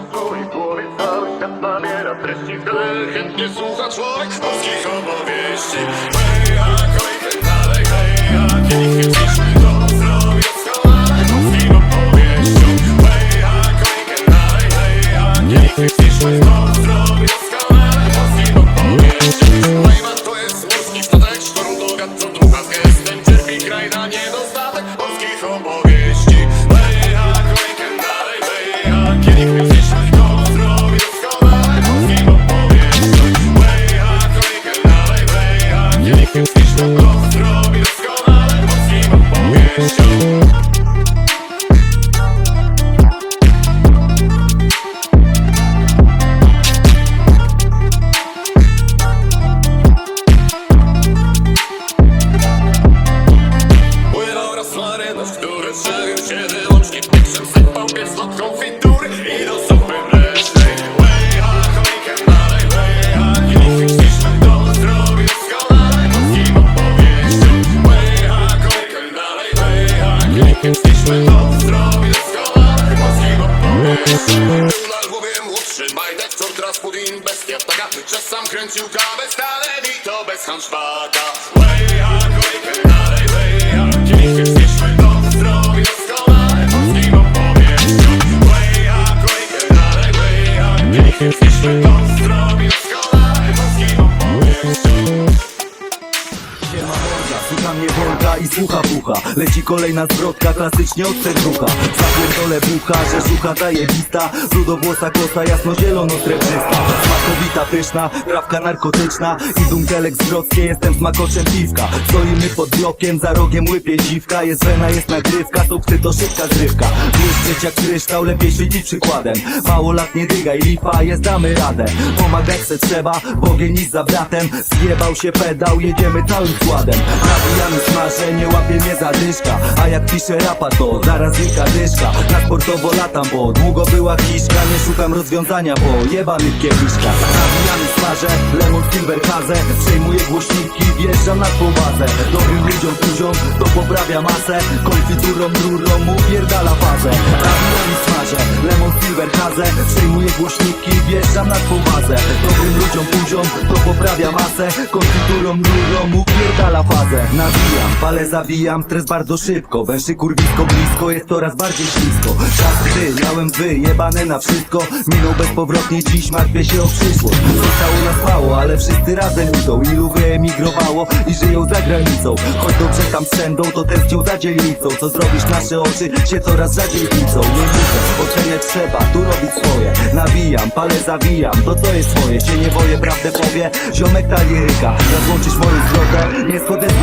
W głowie cały świat nabiera treści. Wtedy chętnie słucha człowiek polskich opowieści. Hej, a kolejkę dalej, hej, a kielichy ciszmy To Hej, a kolejkę dalej, hej, To śliczny To zrobi doskonale polskim opowieściom Albo wiem, utrzymaj dektor, teraz pudding bestia taka Że sam kręcił kawę stale i to bez hanszpaka pucha Leci kolejna zwrotka, klasycznie od serducha Zapierdolę bucha, że szuka zajebista. Brudowłosa kosa, jasno-zielono-srebrzysta Smakowita, pyszna, trawka narkotyczna. I dunkelek zwrotkie, jestem smakoczem piwka. Stoimy pod blokiem, za rogiem łypie dziwka. Jest wena, jest nagrywka, sukcy to szybka zrywka. Błyszczeć jak kryształ, lepiej świecić przykładem. Mało lat nie dygaj, lipa, jest damy radę. Pomagać se trzeba, Bogiem nic za bratem. Zjebał się pedał, jedziemy całym składem. Nawijamy smaże, nie łapie mnie zadyszka. A jak piszę rapa to zaraz wilka dyszka. Na sportowo latam, bo długo była kiszka. Nie szukam rozwiązania, bo jebanych kieliszka Nawijamy smaże, lemon silver hazę Przejmuję głośniki, wjeżdżam na powazę Dobrym ludziom tuziom, to poprawia masę. Konfiturą, rurą, upierdala fazę. Nawijamy smaże, lemon silver hazę Przejmuję głośniki, wjeżdżam na powazę Dobrym ludziom tuziom, to poprawia masę. Konfiturą, rurą, upierdala fazę. Nawijam, palę zawijam, stres bardzo szybko. Węszy kurwisko blisko, jest coraz bardziej ślisko. Czas gdy miałem wyjebane na wszystko. Minął bezpowrotnie, dziś martwię się o przyszłość. Zostało nas mało, ale wszyscy razem idą. Ilu wyemigrowało i żyją za granicą. Choć dobrze tam przędą, to tęsknią za dzielnicą Co zrobisz, nasze oczy się coraz rzadziej widzą Nie widzę, oceniać trzeba, tu robić swoje. Nawijam, palę zawijam, to co jest swoje Się nie boję, prawdę powie, ziomek ta liryka Rozłączysz moją zwrotę, nie schodzę z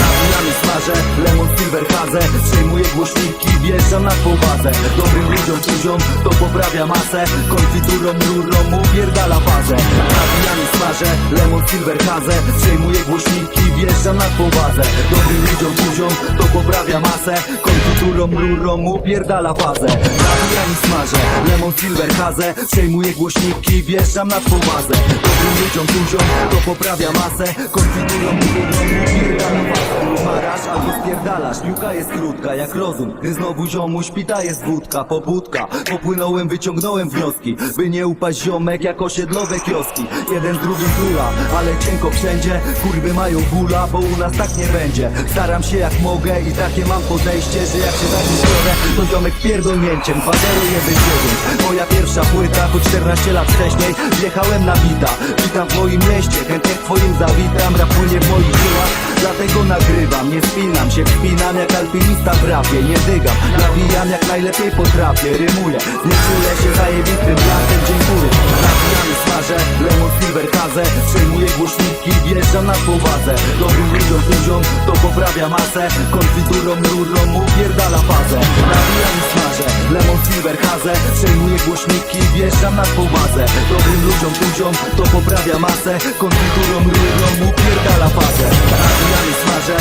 Nawijamy smażę, lemon silver hazę Przejmuję głośniki, wjeżdżam na powazę Dobrym ludziom tuziom, to poprawia masę. Konfiturą, rurą, upierdala fazę Nawijamy smażę, lemon silver hazę Przejmuję głośniki, wjeżdżam na powazę Dobrym ludziom tuziom, to poprawia masę. Konfiturą, rurą, upierdala fazę Nawijamy smażę, lemon silver hazę Przejmuję głośniki, wjeżdżam na powazę Dobrym ludziom tuziom, to poprawia masę. Konfiturą, rurą, upierdala fazę Marasz albo spierdalasz, piłka jest krótka jak rozum. Gdy znowu ziomu śpita jest wódka, pobudka. Popłynąłem, wyciągnąłem wnioski By nie upaść ziomek jak osiedlowe kioski. Jeden z drugim króla, ale cienko wszędzie. Kurwy mają gula, bo u nas tak nie będzie. Staram się jak mogę i takie mam podejście Że jak się tak zbiorę, to ziomek pierdolnięciem Baderuję wysiedząc Moja pierwsza płyta, to 14 lat wcześniej Wjechałem na bita, witam w moim mieście Chętnie w twoim zawitam, rap w moich żyłach Dlatego nagrywam, nie spinam się Wspinam jak alpinista w rapie, nie dygam Nawijam jak najlepiej potrafię, rymuję Nie czulę się zajebistym blasem, dziękuję. Nawijamy smażę, lemon silver hazę Przejmuję głośniki, wjeżdżam na powazę Dobrym ludziom tuziom, to poprawia masę. Konfiturą, rurą, upierdala fazę. Nawijamy smażę, lemon silver hazę Przejmuję głośniki, wjeżdżam na powazę Dobrym ludziom tuziom, to poprawia masę. Konfiturą, rurą, upierdala fazę. Nawijamy smażę,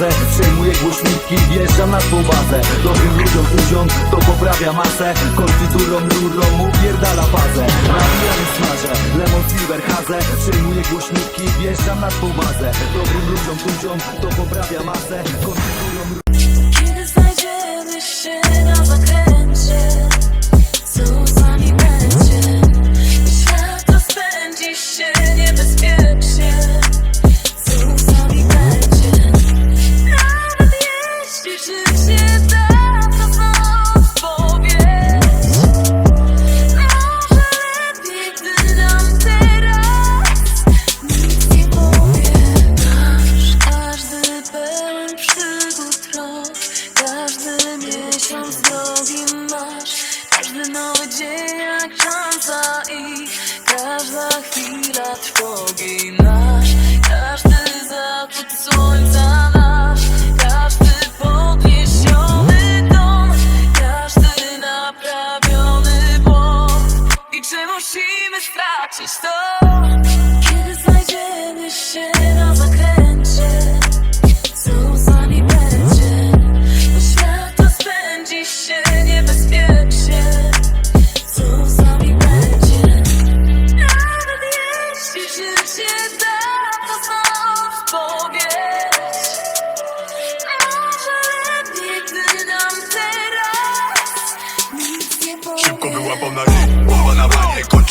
fazę Przejmuję głośniki, wjeżdżam na tą bazę. Dobrym ludziom uziąd, to poprawia masę. Konfiturą, rurą, upierdala fazę. Nawijam i smażę, lemon silver hazę. Przejmuję głośniki, wjeżdżam na tą bazę. Dobrym ludziom uziąd, to poprawia masę. Konfiturą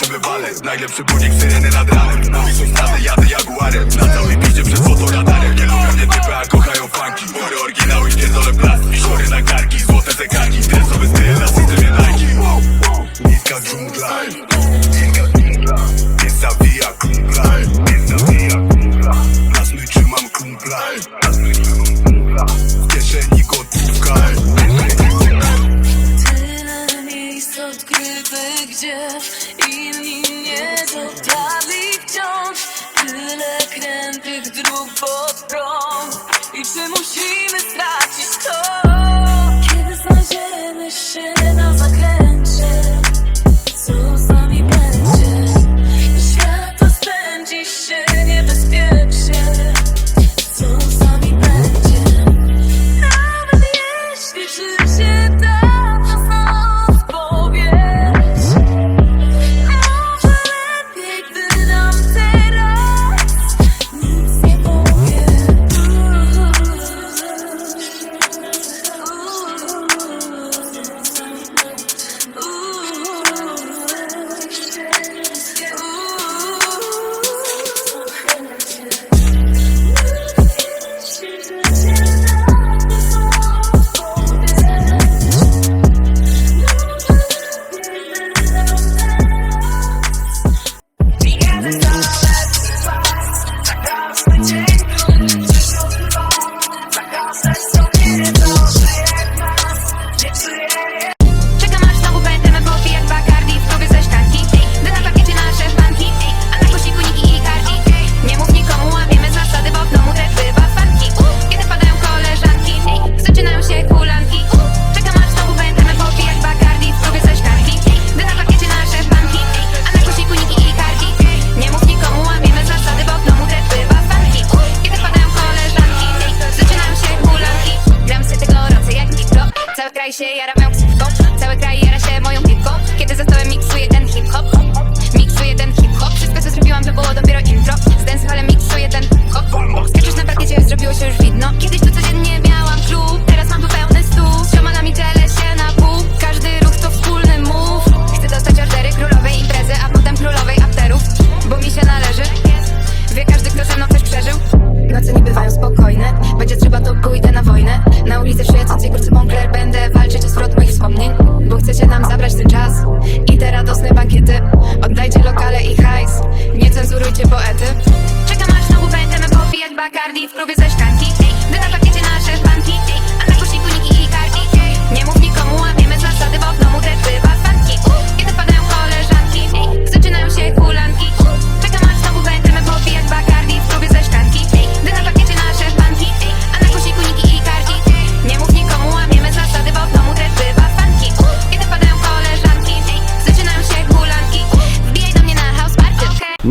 żeby walec Najlepszy budzik syreny nad ranem. Mówi są strady, jadę jaguarem. Na całej piździe przez złoto radarem Nie lubią mnie typy, a kochają funki. Mory oryginały, śpierdolę plastik Chory na karki, złote zegarki. Stresowy styl na systemie Nike. Niska dżungla. Niska dżungla. Nie zabija kumpla Nie zabija kumpla kraj się jara moją ksywką Cały kraj jara się moją piłką. Kiedy zostałem miksuję ten hip-hop Miksuję ten hip-hop. Wszystko co zrobiłam to było dopiero intro. Z dance ale miksuję ten hip-hop. Skaczesz na parkiecie, zrobiło się już widno. Kiedyś to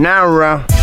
Sayonara.